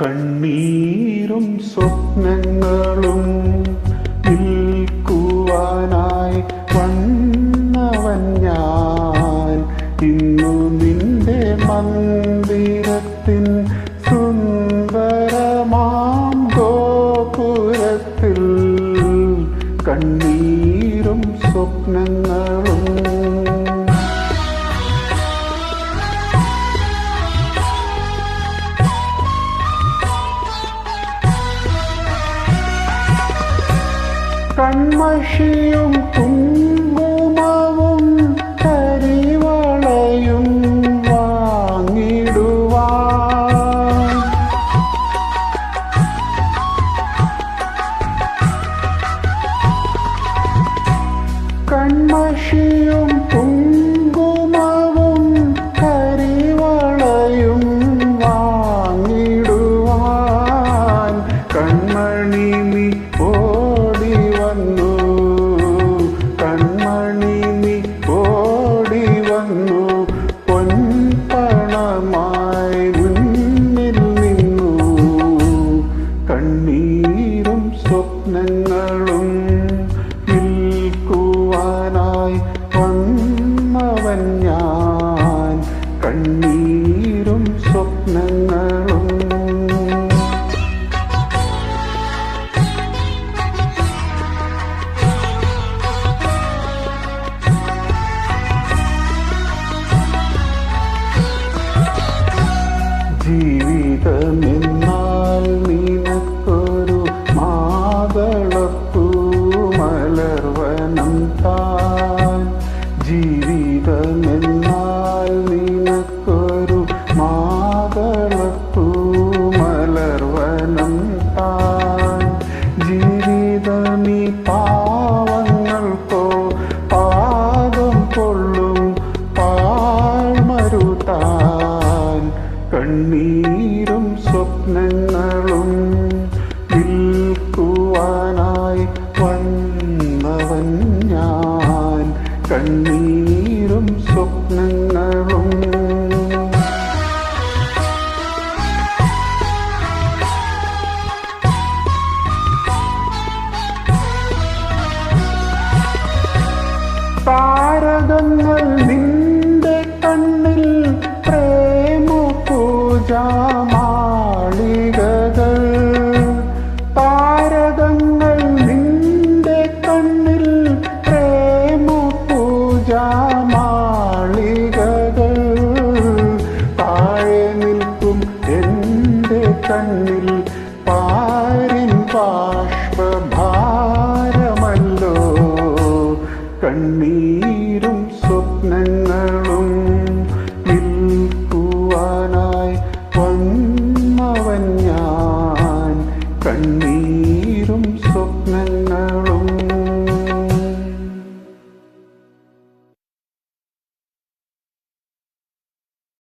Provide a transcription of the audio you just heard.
കണ്ണീരും സ്വപ്നങ്ങളും നിൽക്കുവാനായി വന്നവൻ ഞാൻ. ഇന്നു നിന്റെ മന്ദിരത്തിൻ സുന്ദരമാം ഗോപുരത്തിൽ കണ്ണീരും സ്വപ്നങ്ങളും 什么是永恒？ജീവിതമെന്നാൽ നിനക്കൊരു മാതളപ്പൂ മലർവനം താൻ. ജീവിതമെന്നാൽ നിനക്കൊരു മാതളപ്പൂ മലർവനം താൻ. ജീവിതമീ പാവങ്ങൾക്കോ പാദം കൊള്ളും പാഴ്മരുതാൻ. കണ്ണീരും സ്വപ്നങ്ങളും നിൽക്കുവാനായി വന്നവൻ ഞാൻ. കണ്ണീരും സ്വപ്നങ്ങളും താരകങ്ങൾ നിന്റെ കണ്ണിൽ പ്രേമ പൂജാമാളികകൾ പൂജാമാളികകൾ താഴെ നിൽക്കും എന്റെ കണ്ണിൽ പാരിൻ ബാഷ്പഭാരമല്ലോ കണ്ണീർ